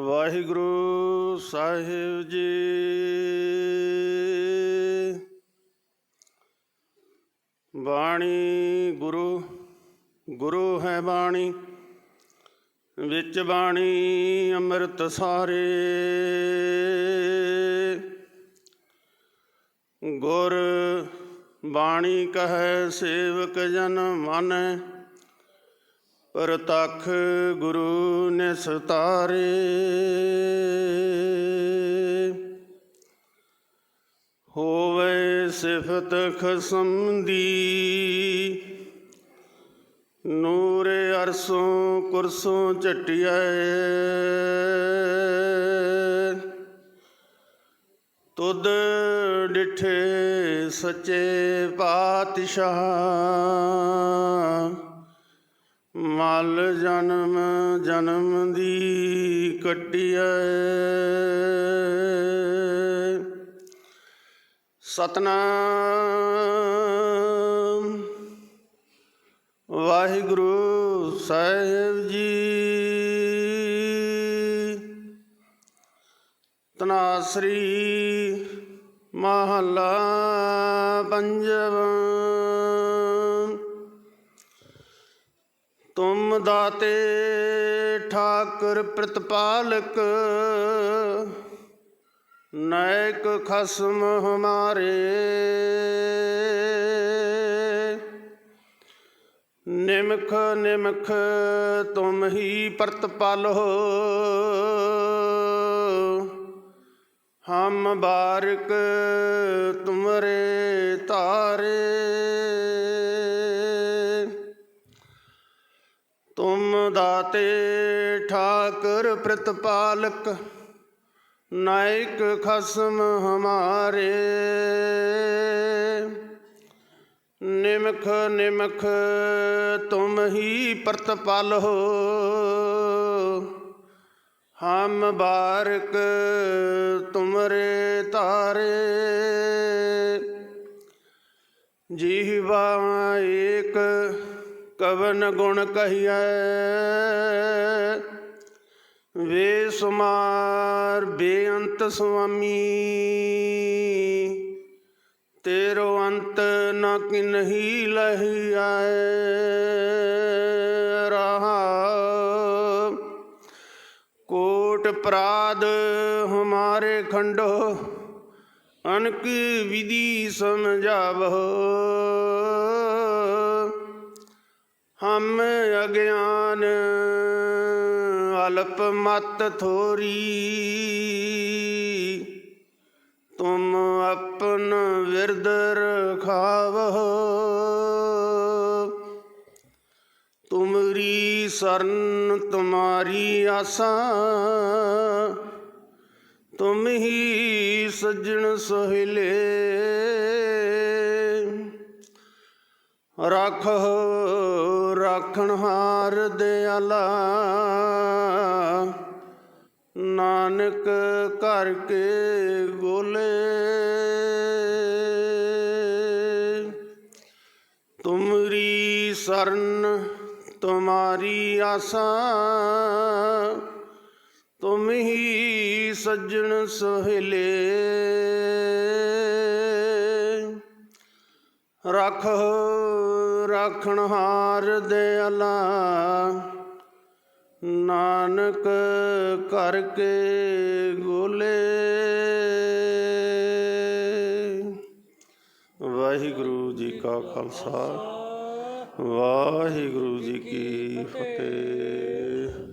ਵਾਹਿਗੁਰੂ ਸਾਹਿਬ ਜੀ। ਬਾਣੀ ਗੁਰੂ ਗੁਰੂ ਹੈ ਬਾਣੀ, ਵਿੱਚ ਬਾਣੀ ਅੰਮ੍ਰਿਤ ਸਾਰੇ। ਗੁਰ ਬਾਣੀ ਕਹੈ ਸੇਵਕ ਜਨ ਮਨ ਪ੍ਰਤੱਖ ਗੁਰੂ ਨੇ ਨਿਸਤਾਰੇ ਹੋਵੇ ਸਿਫਤ ਖਸਮ ਦੀ ਨੂਰੇ ਅਰਸੋਂ ਕੁਰਸੋਂ ਚਟਿਆਏ ਤੁਧ ਡਿਠੇ ਸੱਚੇ ਪਾਤਸ਼ਾਹ। ਮਲ ਜਨਮ ਜਨਮ ਦੀ ਕਟਿਐ। ਸਤਨਾਮ। ਵਾਹਿਗੁਰੂ ਸਾਹਿਬ ਜੀ। ਤਨਾਸਰੀ ਮਹੱਲਾ ਪੰਜਵਾਂ। ਤੁਮ ਦਾਤੇ ਠਾਕੁਰ ਪ੍ਰਤਪਾਲਕ ਨਾਇਕ ਖਸਮ ਹਮਾਰੇ। ਨਿਮਖ ਨਿਮਖ ਤੁਮ ਹੀ ਪ੍ਰਤਪਾਲੋ ਹਮ ਬਾਰਕ ਤੁਮਰੇ ਤਾਰੇ ਦਾਤੇ ਠਾਕੁਰ ਪ੍ਰਤਪਾਲਕ, ਨਾਇਕ ਖਸਮ ਹਮਾਰੇ। ਨਿਮਖ ਨਿਮਖ ਤੁਮ ਹੀ ਪ੍ਰਤਪਾਲ ਹੋ। ਹਮ ਬਾਰਕ ਤੁਮਰੇ ਤਾਰੇ। ਜੀਵਾ ਏਕ ਕਵਨ ਗੁਣ ਕਹੀਐ। ਵੇ ਸੁਮਾਰ ਬੇਅੰਤ ਸੁਆਮੀ। ਤੇਰੋ ਅੰਤ ਨ ਕਿਨਹੀ ਲਹੀ ਆਏ ਰਹਾ ਕੋਟ ਪ੍ਰਾਦ ਹਮਾਰੇ ਖੰਡੋ। ਅਨਕ ਵਿਧੀ ਸਮਝਾਵੋ ਹਮ ਅਗਿਆਨ, ਅਲਪ ਮਤ ਥੋਰੀ। ਤੁਮ ਆਪਨ ਵਿਰਦ ਰਖਾਵੋ ਤੁਮਰੀ ਸਰਨ ਤੁਮਾਰੀ ਆਸਾ। ਤੁਮ ਹੀ ਸੱਜਣ ਸੋਹਿਲੇ। ਰੱਖੋ, ਰਾਖਣ ਹਾਰ ਦਿਆਲਾ ਨਾਨਕ ਘਰ ਕੇ ਗੋਲੇ ਤੁਮਰੀ ਸਰਨ, ਤੁਮਾਰੀ ਆਸਾ, ਤੁਮ ਹੀ ਸੱਜਣ ਸੋਹਿਲੇ। ਰੱਖੋ ਰਾਖਣ ਹਾਰ ਦਿਆਲਾ ਨਾਨਕ ਕਰਕੇ ਗੋਲੇ। ਵਾਹਿਗੁਰੂ ਜੀ ਕਾ ਖਾਲਸਾ। ਵਾਹਿਗੁਰੂ ਜੀ ਕੀ ਫਤਿਹ।